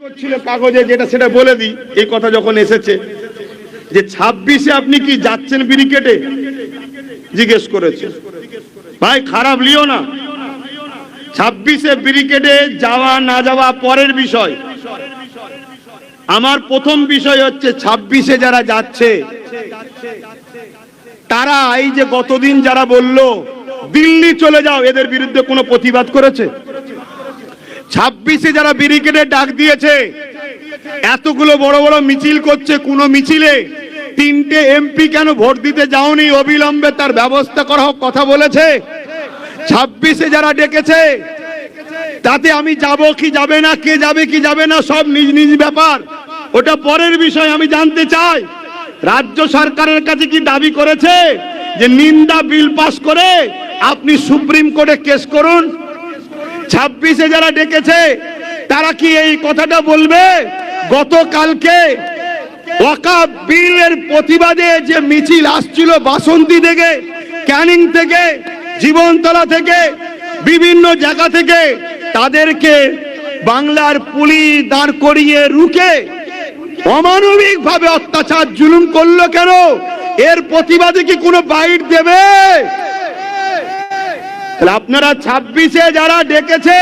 করছিল কাগজে, যেটা সেটা বলে দিই। এই কথা যখন এসেছে, যে ছাব্বিশে আপনি কি যাচ্ছেন ব্রিকেটে জিজ্ঞেস করেছে। ভাই, খারাপ লিও না। ছাব্বিশে ব্রিকেটে যাওয়া না যাওয়া পরের বিষয়। আমার প্রথম বিষয় হচ্ছে, ছাব্বিশে যারা যাচ্ছে, তারা এই যে গতদিন যারা বলল, দিল্লি চলে যাও, এদের বিরুদ্ধে কোনো প্রতিবাদ করেছে? ছাব্বিশে যারা ব্যারিকেডে ডাক দিয়েছে, এতগুলো বড় বড় মিছিল করছে, কোন মিছিলে তিনটে এমপি কেন ভোট দিতে যাওনি? অবিলম্বে তার ব্যবস্থা করা হোক, কথা বলেছে। ছাব্বিশে যারা ডেকেছে, তাতে আমি যাব কি যাবে না, কে যাবে কি যাবে না, সব নিজ নিজ ব্যাপার। ওটা পরের বিষয়, আমি জানতে চাই। রাজ্য সরকারের কাছে কি দাবি করেছে যে নিন্দা বিল পাস করে আপনি সুপ্রিম কোর্টে কেস করুন? ছাব্বিশে যারা ডেকেছে, তারা কি এই কথাটা বলবে? গতকালকে প্রতিবাদে যে মিছিল আসছিল বাসন্তী থেকে, ক্যানিং থেকে, জীবনতলা থেকে, বিভিন্ন জায়গা থেকে, তাদেরকে বাংলার পুলিশ দাঁড় করিয়ে রুখে অমানবিক ভাবে অত্যাচার জুলুম করল কেন? এর প্রতিবাদে কি কোনো বাইট দেবে? তাহলে আপনারা ছাব্বিশে যারা ডেকেছে,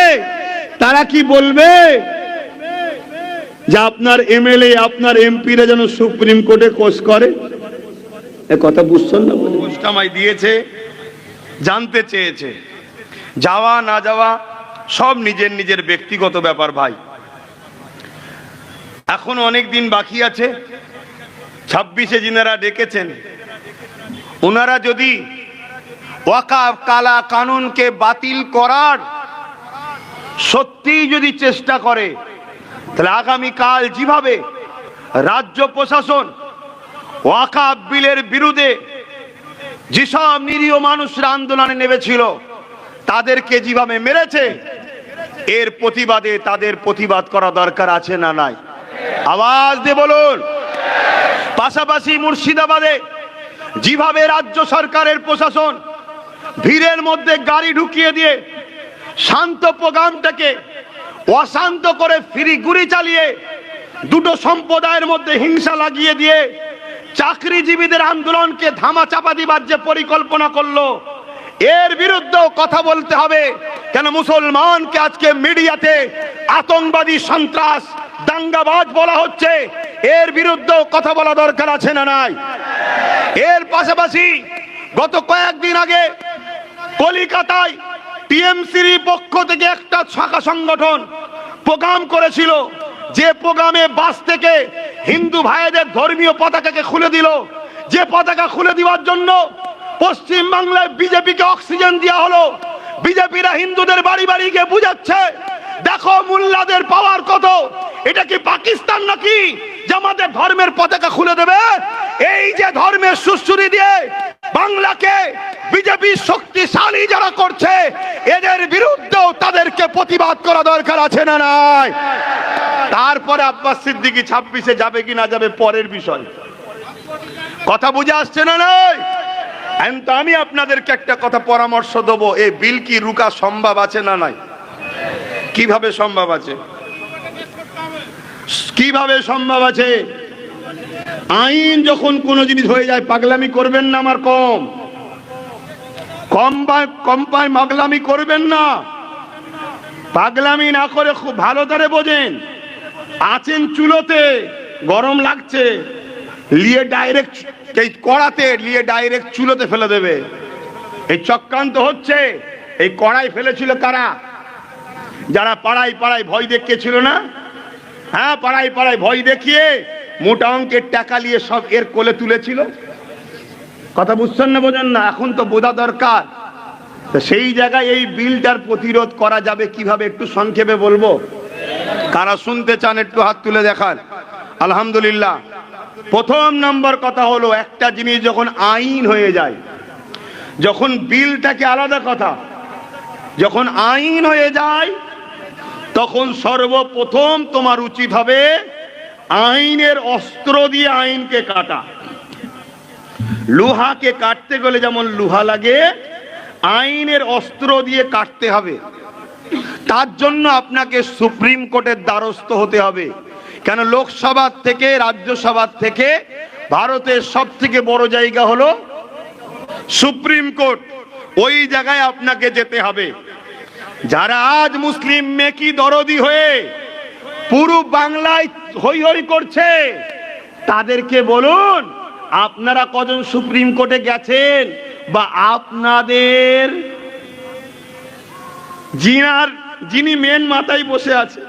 তারা কি বলবে? যে আপনার এমএলএ, আপনার এমপিরা যেন সুপ্রিম কোর্টে কোষ করে। কথা বুঝছেন না ঘুষটামাই দিয়েছে, জানতে চেয়েছে। যাওয়া, না যাওয়া, সব নিজের নিজের ব্যক্তিগত ব্যাপার ভাই। এখন অনেক দিন বাকি আছে। ছাব্বিশে যিনারা ডেকেছেন, ওনারা যদি ওয়াকাফ কালা কানুনকে বাতিল করার সত্যি যদি চেষ্টা করে, তাহলে আগামীকাল যেভাবে রাজ্য প্রশাসন ওয়াকাফ বিলের বিরুদ্ধে যেসব নিরীহ মানুষরা আন্দোলনে নেমেছিল, তাদেরকে যেভাবে মেরেছে, এর প্রতিবাদে তাদের প্রতিবাদ করা দরকার আছে না নাই? আওয়াজ দিয়ে বলুন। পাশাপাশি মুর্শিদাবাদে যেভাবে রাজ্য সরকারের প্রশাসন ভিড়ের মধ্যে গাড়ি ঢুকিয়ে দিয়ে শান্ত প্রোগ্রামটাকে অশান্ত করে ফিরি গুলি চালিয়ে দুটো সম্প্রদায়ের মধ্যে হিংসা লাগিয়ে দিয়ে চাকরিজীবীদের আন্দোলনকে ধামা চাপা দিবার যে পরিকল্পনা করল, এর বিরুদ্ধেও কথা বলতে হবে। কেন মুসলমানকে আজকে মিডিয়াতে আতঙ্কবাদী সন্ত্রাস, দাঙ্গাবাজ বলা হচ্ছে, এর বিরুদ্ধেও কথা বলা দরকার আছে না নাই? এর পাশাপাশি গত কয়েকদিন আগে কলিকাতায় টিএমসির পক্ষ থেকে একটা শাখা সংগঠন প্রোগ্রাম করেছিল। যে প্রোগ্রামে বাস থেকে হিন্দু ভাইদের ধর্মীয় পতাকাকে খুলে দিল। যে পতাকা খুলে দেওয়ার জন্য পশ্চিম বাংলায় বিজেপিকে অক্সিজেন দেওয়া হলো। বিজেপিরা হিন্দুদের বাড়ি বাড়ি গিয়ে বুঝাচ্ছে, দেখো মোল্লাদের পাওয়ার কত? এটা কি পাকিস্তান নাকি? যে আমাদের ধর্মের পতাকা খুলে দেবে? এই যে ধর্মের সুশ্রুতি দিয়ে বাংলাকে বিজেপি শক্তিশালী যারা করছে, এদের বিরুদ্ধেও তাদেরকে প্রতিবাদ করা দরকার আছে না নাই? তারপরে আব্বাস সিদ্দিকি ছাব্বিশে যাবে কি না যাবে পরের বিষয়। কথা বুঝে আসছে না এখন তো আমি আপনাদেরকে একটা কথা পরামর্শ দেবো, এই বিল কি রুকা সম্ভব আছে না নাই? কীভাবে সম্ভব আছে? কীভাবে সম্ভব আছে? আইন যখন কোনো জিনিস হয়ে যায়, পাগলামি করবেন না আমার কম। কম পায় কম পায় পাগলামি করবেন না। পাগলামি না করে খুব ভালো করে বোঝেন। আছেন চুলোতে, গরম লাগছে, লিয়ে ডাইরেক্ট এই কড়াতে, লিয়ে ডাইরেক্ট চুলোতে ফেলে দেবে। এই চক্রান্ত হচ্ছে, এই কড়াই ফেলেছিল কারা? যারা পাড়ায় পাড়ায় ভয় দেখিয়েছিল না? হ্যাঁ পাড়ায় পাড়ায় ভয় দেখিয়ে মোটা অঙ্কের টাকা নিয়ে সব এর কোলে তুলেছিল। কথা বুঝছেন না, বোঝেন না? এখন তো বোঝা দরকার। সেই জায়গায় এই বিলটার প্রতিরোধ করা যাবে কীভাবে একটু সংক্ষেপে বলব? কারা শুনতে চান একটু হাত তুলে দেখান। আলহামদুলিল্লাহ। প্রথম নম্বর কথা হলো, একটা জিনিস যখন আইন হয়ে যায়, যখন বিলটাকে আলাদা কথা, যখন আইন হয়ে যায়, তখন সর্বপ্রথম তোমার উচিত হবে আইনের অস্ত্র দিয়ে আইনকে কাটা। লোহাকে কাটতে গেলে যেমন লোহা লাগে, আইনের অস্ত্র দিয়ে কাটতে হবে। তার জন্য আপনাকে সুপ্রিম কোর্টের দ্বারস্থ হতে হবে। কেন লোকসভার থেকে রাজ্যসভার থেকে ভারতের সব থেকে বড় জায়গা হলো সুপ্রিম কোর্ট। ওই জায়গায় আপনাকে যেতে হবে। যারা আজ মুসলিম মেকি দরদি হয়ে পুরো বাংলায় হই হই করছে। তাদেরকে বলুন, আপনারা কজন সুপ্রিম কোর্টে গেছেন বা আপনাদের জিনার, যিনি মেন মাথায় বসে আছে,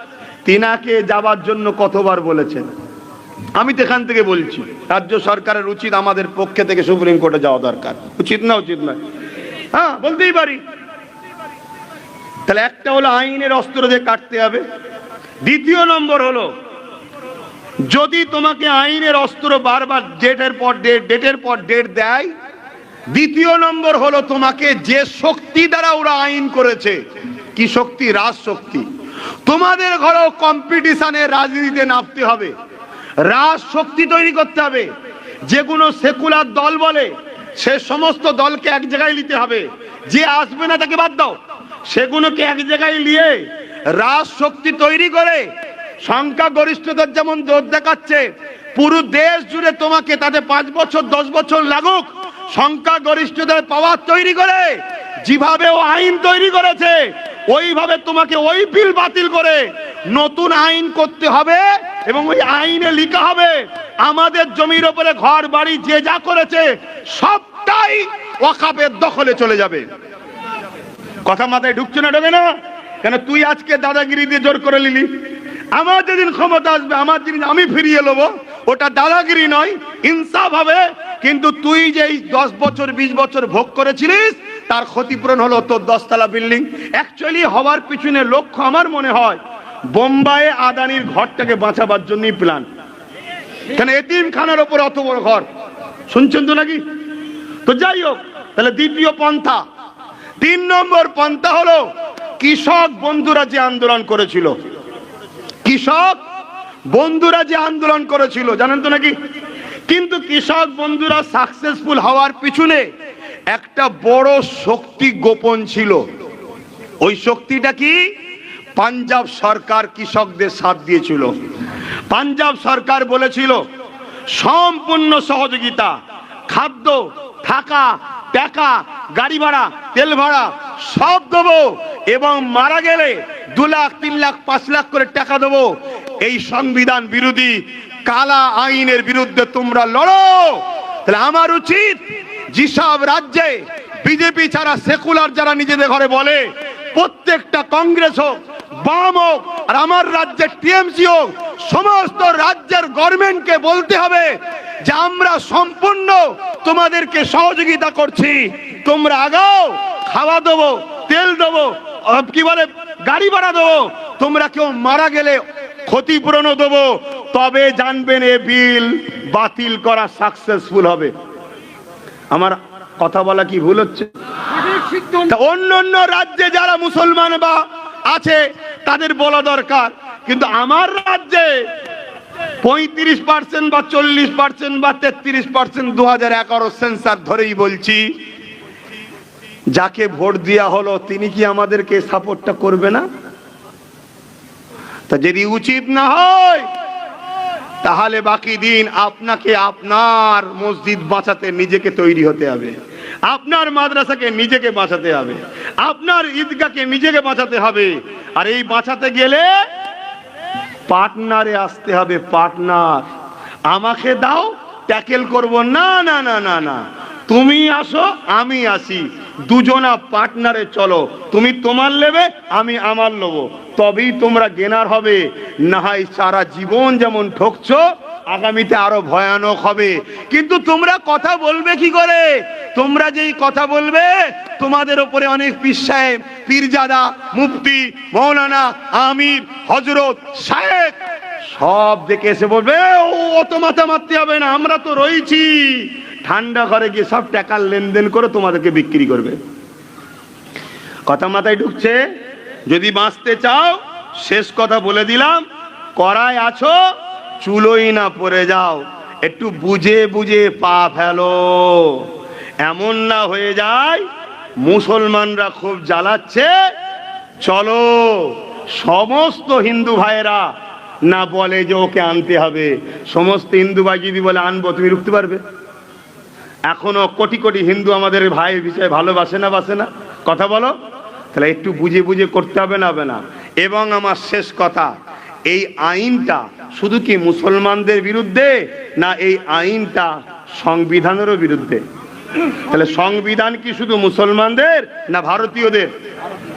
তিনাকে যাবার জন্য কতবার বলেছেন? আমি তো এখান থেকে বলছি, রাজ্য সরকারের উচিত আমাদের পক্ষে থেকে সুপ্রিম কোর্টে যাওয়া দরকার। উচিত না, উচিত নয় হ্যাঁ বলতেই পারি। তাহলে একটা হলো আইনের অস্ত্র দিয়ে কাটতে হবে। দ্বিতীয় নম্বর হলো যদি তোমাকে আইনের অস্ত্র বারবার ডেটের পর ডেট, ডেটের পর ডেট দেয়, দ্বিতীয় নম্বর হলো তোমাকে যে শক্তি দ্বারা ওরা আইন করেছে, কি শক্তি? রাজ শক্তি তোমাদের ঘরেও কম্পিটিশনে রাজনীতিতে নামতে হবে। রাজ শক্তি তৈরি করতে হবে। যেগুলো সেকুলার দল বলে, সে সমস্ত দলকে এক জায়গায় নিতে হবে। যে আসবে না তাকে বাদ দাও। সেগুলোকে এক জায়গায় নিয়ে রাজ শক্তি তৈরি করে সংখ্যা গরিষ্ঠতার যেমন জোর দেখাচ্ছে, পুরো দেশ জুড়ে তোমাকে তাতে পাঁচ বছর, দশ বছর লাগুক। সংখ্যা গরিষ্ঠতার পাওয়ার তৈরি করে যেভাবে ও আইন তৈরি করেছে, ওইভাবে তোমাকে ওই বিল বাতিল করে নতুন আইন করতে হবে এবং ওই আইনে লেখা হবে, আমাদের জমির উপরে ঘর, বাড়ি যে যা করেছে, সবটাই ওয়াকাবের দখলে চলে যাবে। কথা মাথায় ঢুকছে না, ঢোকে না? কেন তুই আজকে দাদাগিরি দিয়ে জোর করে নিলি? আমার যেদিন ক্ষমতা আসবে, আমার যেদিন আমি ফিরিয়ে নেব। ওটা দাদাগিরি নয়, ইনসাফ হবে। কিন্তু তুই যে এই দশ বছর, বিশ বছর ভোগ করেছিলিস, তার ক্ষতিপূরণ হলো তোর দশতলা বিল্ডিং। অ্যাকচুয়ালি হওয়ার পিছনে লক্ষ্য আমার মনে হয়, বোম্বাইয়ে আদানির ঘরটাকে বাঁচাবার জন্যই প্ল্যান কেন এতিম খানার ওপর অত বড় ঘর? শুনছেন তো নাকি? তো যাই হোক, তাহলে দ্বিতীয় পন্থা। তিন নম্বর পন্থা হলো, কৃষক বন্ধুরা যে আন্দোলন করেছিল কৃষক, বন্ধুরা যে আন্দোলন করেছিল, জানেন তো নাকি? কিন্তু কৃষক বন্ধুরা সাকসেসফুল হওয়ার পিছনে একটা বড় শক্তি গোপন ছিল। ওই শক্তিটা কি? পাঞ্জাব সরকার কৃষকদের সাথ দিয়েছিল। পাঞ্জাব সরকার বলেছিল, সম্পূর্ণ সহযোগিতা, খাদ্য, থাকা, টাকা, গাড়ি ভাড়া, তেল ভাড়া সব দেবো এবং মারা গেলে দু লাখ, তিন লাখ, পাঁচ লাখ করে টাকা দেবো। এই সংবিধান বিরোধী কালা আইনের বিরুদ্ধে তোমরা লড়ো। তাহলে আমার উচিত যেসব রাজ্যে বিজেপি ছাড়া সেকুলার যারা নিজেদের ঘরে বলে, প্রত্যেকটা কংগ্রেস হোক, বাম হোক, আর আমার রাজ্যের টিএমসি হোক, সমস্ত রাজ্যের গভর্নমেন্টকে বলতে হবে যে আমরা সম্পূর্ণ তোমাদেরকে সহযোগিতা করছি। তোমরা আগাও, খাওয়া দেবো, তেল দেবো কি বলে গাড়ি ভাড়া দেবো। তোমরা কেউ মারা গেলে ক্ষতিপূরণও দেবো। তবে জানবেন এ বিল বাতিল করা সাকসেসফুল হবে। আমার কথা বলা কি ভুল হচ্ছে? অন্য অন্য রাজ্যে যারা মুসলমান বা আছে, তাদের বলা দরকার। কিন্তু আমার রাজ্যে পঁয়ত্রিশ পার্সেন্ট বা চল্লিশ পার্সেন্ট বা তেত্রিশ পার্সেন্ট দু হাজার এগারো সেন্সার ধরেই বলছি যাকে ভোট দেওয়া হলো, তিনি কি আমাদেরকে সাপোর্টটা করবে না? তা যদি উচিত না হয়, তাহলে বাকি দিন আপনাকে আপনার মসজিদ বাঁচাতে নিজেকে তৈরি হতে হবে। আপনার মাদ্রাসাকে নিজেকে বাঁচাতে হবে। আপনার ঈদগাকে নিজেকে বাঁচাতে হবে। আর এই বাঁচাতে গেলে পার্টনারে আসতে হবে, পার্টনার। আমাকে দাও, ট্যাকেল করব। না না না না না। তুমি আসো, আমি আসি। দুজনা পার্টনারে চলো। তুমি তোমার নেবে, আমি আমার নেব। তবেই তোমরা গেনার হবে। না হয় সারা জীবন যেমন ঠকছো, আগামীতে আরও ভয়ানক হবে। কিন্তু তোমরা কথা বলবে কি করে? তোমরা যেই কথা বলবে, তোমাদের ওপরে অনেক পীর সাহেব, পীরজাদা, মুফতি, মৌলানা, আমির হজরত সাহেব সব দেখে এসে বলবে, ও, অত মাথা মারতে হবে না, আমরা তো রয়েছি। ঠান্ডা ঘরে গিয়ে সব টাকার লেনদেন করে তোমাদেরকে বিক্রি করবে। কথা মাথায় ঢুকছে? যদি বাঁচতে চাও, শেষ কথা বলে দিলাম করায় আছো, চুলোই না পড়ে যাও, একটু বুঝে বুঝে পা ফেলো। এমন না হয়ে যায়, মুসলমানরা খুব জ্বালাচ্ছে, চলো, সমস্ত হিন্দু ভাইয়েরা, না বলে যে ওকে আনতে হবে, সমস্ত হিন্দু ভাই যদি বলে আনব, তুমি রুখতে পারবে? এখনও কোটি কোটি হিন্দু আমাদের ভাই বিষয়ে ভালোবাসে না, বাসে না? কথা বলো। তাহলে একটু বুঝে বুঝে করতে হবে না হবে না। এবং আমার শেষ কথা, এই আইনটা শুধু কি মুসলমানদের বিরুদ্ধে না এই আইনটা সংবিধানেরও বিরুদ্ধে? তাহলে সংবিধান কি শুধু মুসলমানদের না ভারতীয়দের?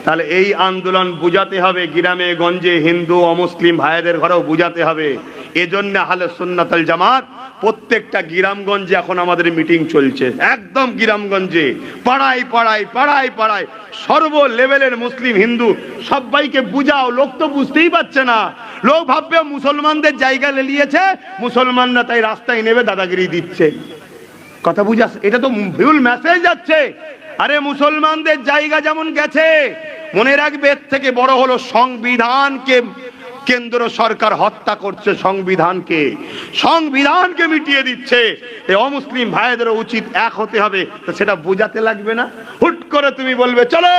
তাহলে এই আন্দোলন বুঝাতে হবে, গ্রামে, গঞ্জে হিন্দু অমুসলিম ভাইদের ঘরেও বুঝাতে হবে। এজন্য হালে সুন্নাতাল জামাত প্রত্যেকটা গ্রামগঞ্জে এখন আমাদের মিটিং চলছে। একদম গ্রামগঞ্জে। পাড়ায় পাড়ায় পাড়ায় পাড়ায়। সর্ব লেভেলের মুসলিম হিন্দু সবাইকে বুঝাও, লোক তো বুঝতেই পারছে না। লোক ভাববে মুসলমানদের জায়গা লেলিয়েছে, মুসলমানরা তাই রাস্তায় নেবে দাদাগিরি দিচ্ছে। কথা বুঝাস, এটা তো ভুল মেসেজ যাচ্ছে। আরে মুসলমানদের জায়গা যেমন গেছে, মনে রাখবে এর থেকে বড় হলো সংবিধানকে কেন্দ্র সরকার হত্যা করছে সংবিধানকে। সংবিধানকে মিটিয়ে দিচ্ছে। এই অমুসলিম ভাইদের উচিত এক হতে হবে। তো সেটা বোঝাতে লাগবে না। হুট করে তুমি বলবে, চলো!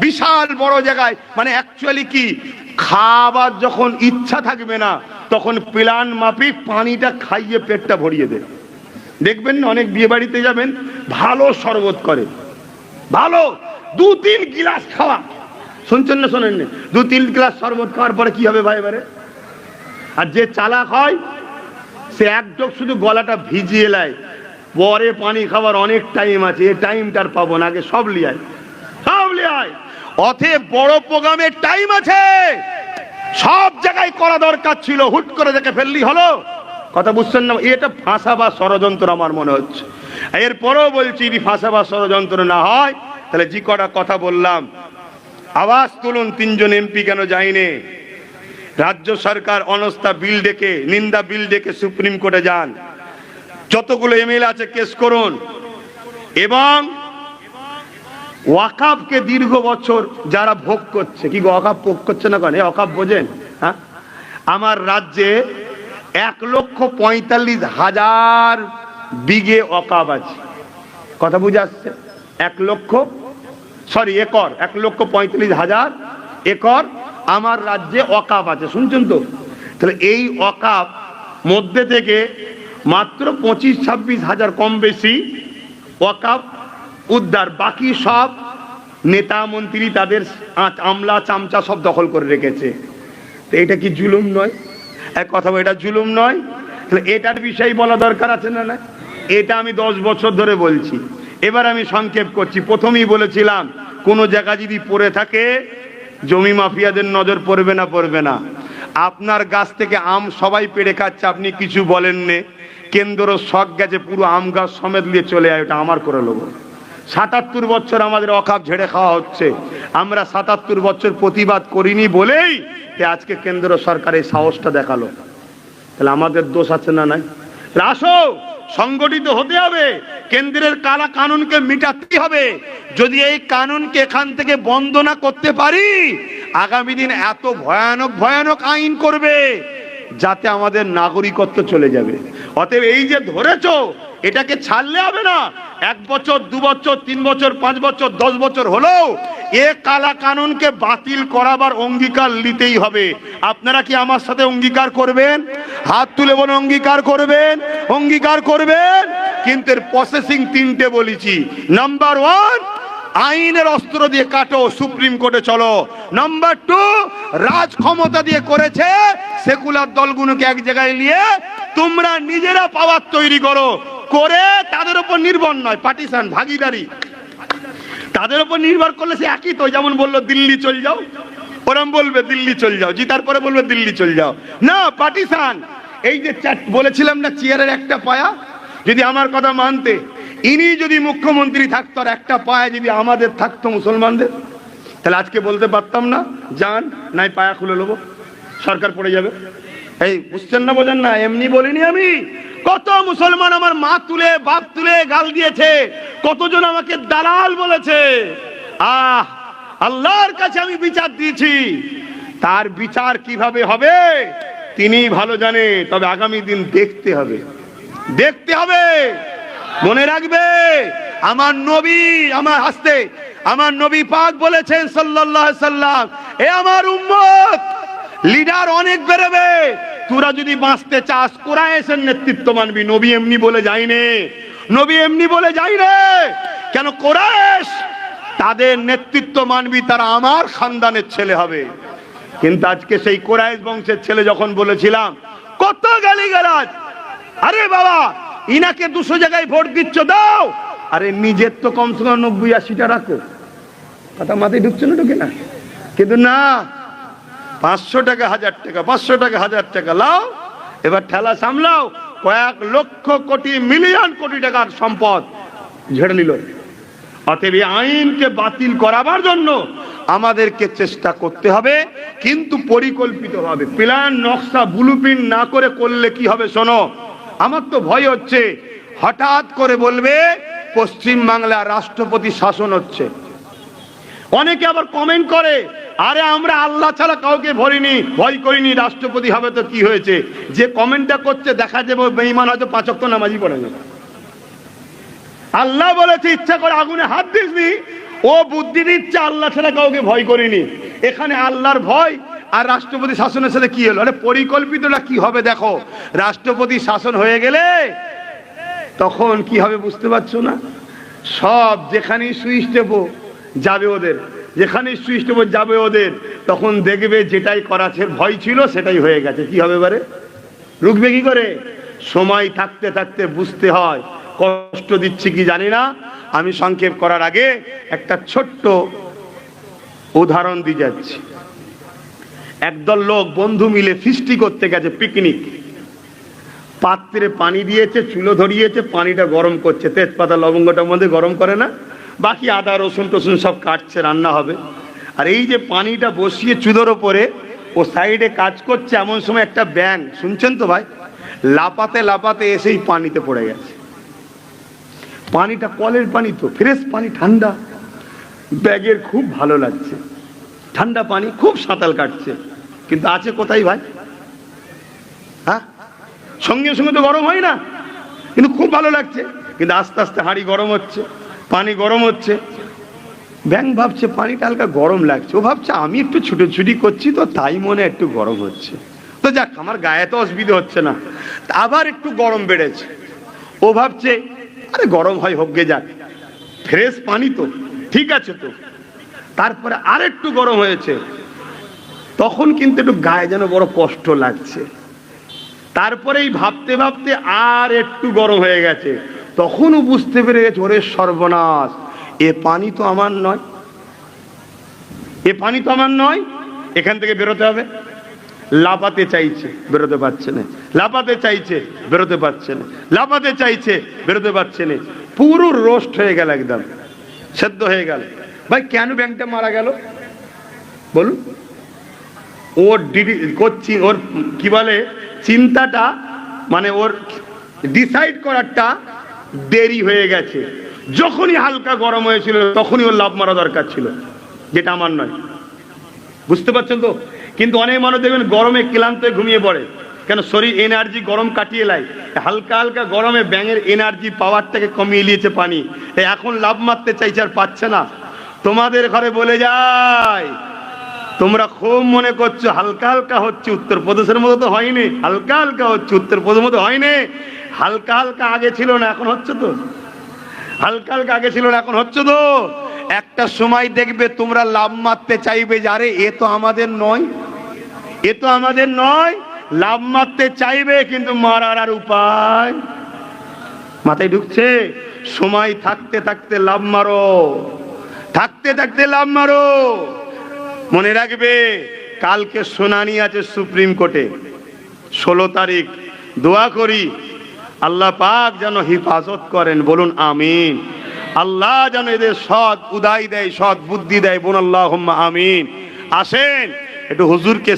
বিশাল বড় জায়গায়। মানে অ্যাকচুয়ালি কি? খাবার যখন ইচ্ছা থাকবে না, তখন প্লান মাফিক পানিটা খাইয়ে পেটটা ভরিয়ে দেয়। দেখবেন না অনেক বিয়ে বাড়িতে যাবেন, ভালো শরবত করে। ভালো। দু তিন গিলাস খাওয়া। শুনছেন না শোনেন? দু তিন গ্লাস শরবত খাওয়ার পরে কি হবে ভাই এবারে? আর যে চালাক হয়, সে একদম শুধু গলাটা ভিজিয়ে নেয়। পরে পানি খাবার অনেক টাইম আছে এই টাইমটার পাবো না, আগে সব লিয়ায়। সব লিয়ায়। অথে বড় প্রোগ্রামের টাইম আছে। সব জায়গায় করা দরকার ছিল, হুট করে দেখে ফেললি হলো। কথা বুঝছেন না? এটা ফাঁসা বা ষড়যন্ত্র আমার মনে হচ্ছে। এরপরেও বলছি, যদি ফাঁসা বা ষড়যন্ত্র না হয়, তাহলে যে কটা কথা বললাম আওয়াজ তুলুন তিনজন এমপি কেন যায়নি? রাজ্য সরকার অনস্থা বিল ডেকে, নিন্দা বিল ডেকে সুপ্রিম কোর্টে যান। যতগুলো এমএলএ আছে কেস করুন। এবং ওয়াকাবকে দীর্ঘ বছর যারা ভোগ করছে, কি ওয়াকাব ভোগ করছে না কেন? ওয়াকাব বোঝেন হ্যাঁ? আমার রাজ্যে এক লক্ষ পঁয়তাল্লিশ হাজার বিঘে অকাব আছে। কথা বুঝে আসছে? এক লক্ষ সরি, একর, এক লক্ষ পঁয়তাল্লিশ হাজার একর আমার রাজ্যে অকাপ আছে, শুনছেন তো? তাহলে এই অকাপ মধ্যে থেকে মাত্র পঁচিশ, ছাব্বিশ হাজার কম বেশি ওয়াকাপ উদ্ধার। বাকি সব নেতা মন্ত্রী তাদের আমলা, চামচা সব দখল করে রেখেছে। তো এটা কি জুলুম নয়? এক কথা এটা জুলুম নয়? তাহলে এটার বিষয় বলা দরকার আছে না না এটা আমি দশ বছর ধরে বলছি। এবার আমি সংক্ষেপ করছি। প্রথমেই বলেছিলাম, কোনো জায়গা যদি পড়ে থাকে, জমি মাফিয়াদের নজর পড়বে না পড়বে না। আপনার গাছ থেকে আম সবাই পেড়ে খাচ্ছে, আপনি কিছু বলেন নে কেন্দ্র শখ গেছে, পুরো আম গাছ সমেত নিয়ে চলে যায় ওটা আমার করে নেব সাতাত্তর বছর আমাদের অকাপ ঝেড়ে খাওয়া হচ্ছে। আমরা সাতাত্তর বছর প্রতিবাদ করিনি বলেই আজকে কেন্দ্র সরকার এই সাহসটা দেখাল। তাহলে আমাদের দোষ আছে না নাই? আসো! সংগঠিত হতে হবে। কেন্দ্রের কালা কানুনকে মিটাতে হবে। যদি এই কানুনকে এখান থেকে বন্ধ না করতে পারি, আগামী দিন এত ভয়ানক ভয়ানক আইন করবে, যাতে আমাদের নাগরিকত্ব চলে যাবে। অতএব এই যে ধরেছো, এটাকে ছাড়লে হবে না। এক বছর, দু বছর, তিন বছর, পাঁচ বছর, দশ বছর হলেও এ কালা কানুনকে বাতিল করাবার অঙ্গীকার নিতেই হবে। আপনারা কি আমার সাথে অঙ্গীকার করবেন? হাত তুলে বলে অঙ্গীকার করবেন? অঙ্গীকার করবেন? কিন্তু এর প্রসেসিং তিনটে বলেছি। নাম্বার ওয়ান আইনের অস্ত্র দিয়ে কাটো, সুপ্রিম কোর্টে চলো। নাম্বার টু রাজ ক্ষমতা দিয়ে করেছে সেকুলার দলগুলোকে এক জায়গায় নিয়ে। তোমরা নিজেরা পাওয়ার তৈরি করো। করে তাদের উপর নির্ভর নয় পার্টিশন ভাগিদারি। তাদের উপর নির্ভর করলে সে একই তো, যেমন বলল, দিল্লি চল যাও। ওরম বলবে, দিল্লি চল যাও। জিতার পরে বলবে, দিল্লি চল যাও। না পার্টিশন এই যে বলেছিলাম না, চেয়ারের একটা পায়া? যদি আমার কথা মানতে, ইনি যদি মুখ্যমন্ত্রী থাকতো, আর একটা পায়া যদি আমাদের থাকতো মুসলমানদের, তাহলে আজকে বলতে পারতাম না, যান, নাই পায়া খুলে নেব, সরকার পড়ে যাবে। এই, বুঝছেন না, বোঝেন না, এমনি বলিনি আমি, কত মুসলমান আমার মা তুলে, বাপ তুলে গাল দিয়েছে কতজন আমাকে দালাল বলেছে? আহ, আল্লাহর কাছে আমি বিচার দিয়েছি। তার বিচার কীভাবে হবে, তিনি ভালো জানে, তবে আগামী দিন দেখতে হবে। দেখতে হবে। মনে রাখবে, আমার নবী আমার হাসতে, আমার নবী পাক বলেছেন সাল্লাল্লাহু সাল্লাম, এ আমার উম্মত, লিডার অনেক বেরোবে তোরা যদি বাঁচতে চাস, কোরআশের নেতৃত্ব মানবি, নবী এমনি বলে যায়নি। নবী এমনি বলে, যাই রে, কেন কোরআশ তাদের নেতৃত্ব মানবি, তারা আমার খানদানের ছেলে হবে। কিন্তু আজকে সেই কোরআশ বংশের ছেলে যখন বলেছিলাম, কত গালি গালাজ আরে বাবা, ইনাকে দুশো জায়গায় ভোট দিচ্ছ, দাও! আরে নিজের তো কমসে কম নব্বই আশিটা রাখো। কথা মাথায় ঢুকছে না ঢুকে না? কিন্তু না, পাঁচশো টাকা, হাজার টাকা, পাঁচশো টাকা, হাজার টাকা, লাও, এবার ঠেলা সামলাও। কয়েক লক্ষ কোটি, মিলিয়ন কোটি টাকার সম্পদ ঝেড়ে নিল। অতএব এই আইনকে বাতিল করাবার জন্য আমাদেরকে চেষ্টা করতে হবে, কিন্তু পরিকল্পিত হবে প্ল্যান, নকশা, ব্লুপ্রিন্ট না করে করলে কি হবে শোনো? আমার তো ভয় হচ্ছে। হঠাৎ করে বলবে পশ্চিম বাংলা রাষ্ট্রপতি শাসন হচ্ছে। অনেকে আবার কমেন্ট করে আরে আমরা আল্লাহ ছাড়া কাউকে ভরিনি, ভয় করিনি, রাষ্ট্রপতি হবে তো কি হয়েছে? যে কমেন্টটা করছে, দেখা যাবে বেঈমান হয়তো পাঁচক্ত নামাজি পড়ে না আল্লাহ বলেছে, ইচ্ছা করে আগুনে হাত দিসনি, ও বুদ্ধি দিচ্ছে, আল্লাহ ছাড়া কাউকে ভয় করিনি। এখানে আল্লাহর ভয় আর রাষ্ট্রপতি শাসনের সাথে কি হলো? আরে পরিকল্পিতটা কি হবে দেখো। রাষ্ট্রপতি শাসন হয়ে গেলে তখন কি হবে বুঝতে পারছ না? সব যেখানেই সুইচ টেপো যাবে ওদের। যেখানেই সুইচ যাবে ওদের, তখন দেখবে যেটাই করাছে, ভয় ছিল, সেটাই হয়ে গেছে। কি হবে এবারে? রুখবে কি করে? সময় থাকতে থাকতে বুঝতে হয়, কষ্ট দিচ্ছি কি জানি না। আমি সংক্ষেপ করার আগে একটা ছোট্ট উদাহরণ দিয়ে যাচ্ছি। একদল লোক, বন্ধু মিলে ফিস্টি করতে গেছে পিকনিক। পাত্রে পানি দিয়েছে, চুলো ধরিয়েছে, পানিটা গরম করছে। তেজপাতা লবঙ্গটার মধ্যে গরম করে না? বাকি আদা, রসুন টসুন সব কাটছে, রান্না হবে। আর এই যে পানিটা বসিয়ে চুলোর ওপরে, ও সাইডে কাজ করছে এমন সময় একটা ব্যাং শুনছেন তো ভাই? লাপাতে লাপাতে এসেই পানিতে পড়ে গেছে। পানিটা কলের পানি তো, ফ্রেশ পানি, ঠান্ডা। ব্যাগের খুব ভালো লাগছে। ঠান্ডা পানি, খুব সাঁতাল কাটছে। কিন্তু আছে কোথায় ভাই? হ্যাঁ? সঙ্গে সঙ্গে তো গরম হয় না। কিন্তু খুব ভালো লাগছে। কিন্তু আস্তে আস্তে হাঁড়ি গরম হচ্ছে। পানি গরম হচ্ছে। ব্যাং ভাবছে, পানিটা হালকা গরম লাগছে। ও ভাবছে, আমি একটু ছুটোছুটি করছি তো, তাই মনে একটু গরম হচ্ছে। তো যাক, আমার গায়ে তো অসুবিধা হচ্ছে না। আবার একটু গরম বেড়েছে। ও ভাবছে, আরে গরম হয়, হোক গে যাক। ফ্রেশ পানি তো, ঠিক আছে তো। তারপরে আর একটু গরম হয়েছে। তখন কিন্তু একটু গায়ে যেন বড় কষ্ট লাগছে। তারপরেই ভাবতে ভাবতে আর একটু গরম হয়ে গেছে। তখনও বুঝতে পেরে গেছে, ওরে সর্বনাশ। এ পানি তো আমার নয়। এ পানি তো আমার নয়। এখান থেকে বেরোতে হবে। লাপাতে চাইছে, বেরোতে পারছে না। লাপাতে চাইছে, বেরোতে পারছে না। লাপাতে চাইছে, বেরোতে পারছে না। পুরো রোস্ট হয়ে গেল একদম। সেদ্ধ হয়ে গেল। ভাই, কেন ব্যাংকটা মারা গেল? বলুন। ওর ডিডি, ওর কি বলে, চিন্তাটা মানে ওর ডিসাইড করারটা দেরি হয়ে গেছে। যখনই হালকা গরম হয়েছিল, তখনই ওর লাভ মারা দরকার ছিল, যেটা আমার নয়। বুঝতে পারছেন তো? কিন্তু অনেক মানুষ দেখবেন গরমে ক্লান্ত ঘুমিয়ে পড়ে। কেন? শরীর এনার্জি গরম কাটিয়ে লাই হালকা হালকা গরমে ব্যাঙের এনার্জি পাওয়ারটাকে কমিয়ে নিয়েছে পানি। এখন লাভ মারতে চাইছে আর পাচ্ছে না। তোমাদের ঘরে বলে যায় তোমরা খুব মনে করছ, হালকা হালকা হচ্ছে উত্তরপ্রদেশের মতো তো হয়নি, হালকা হালকা হচ্ছে উত্তর উত্তরপ্রদেশের মতো হয়নি। হালকা হালকা আগে ছিল না, এখন হচ্ছে তো। হালকা হালকা আগে ছিল না, এখন হচ্ছে তো। একটা সময় দেখবে তোমরা লাভ মারতে চাইবে যে, আরে এ তো আমাদের নয়। এ তো আমাদের নয়, লাভ মারতে চাইবে কিন্তু মারার আর উপায় মাথায় ঢুকছে। সময় থাকতে থাকতে লাভ মারো, থাকতে থাকতে লাভ মারো। মনে রাখবে, কালকে শুনানি আছে সুপ্রিম কোর্টে। ষোলো তারিখ। দোয়া করি, আল্লাহ পাক যেন হিফাজত করেন, বলুন আমিন। আল্লাহ যেন এদের সৎ উদায় দেয়, সৎ বুদ্ধি দেয় বোন আল্লাহ আমিন। আসেন, একটু হুজুরকে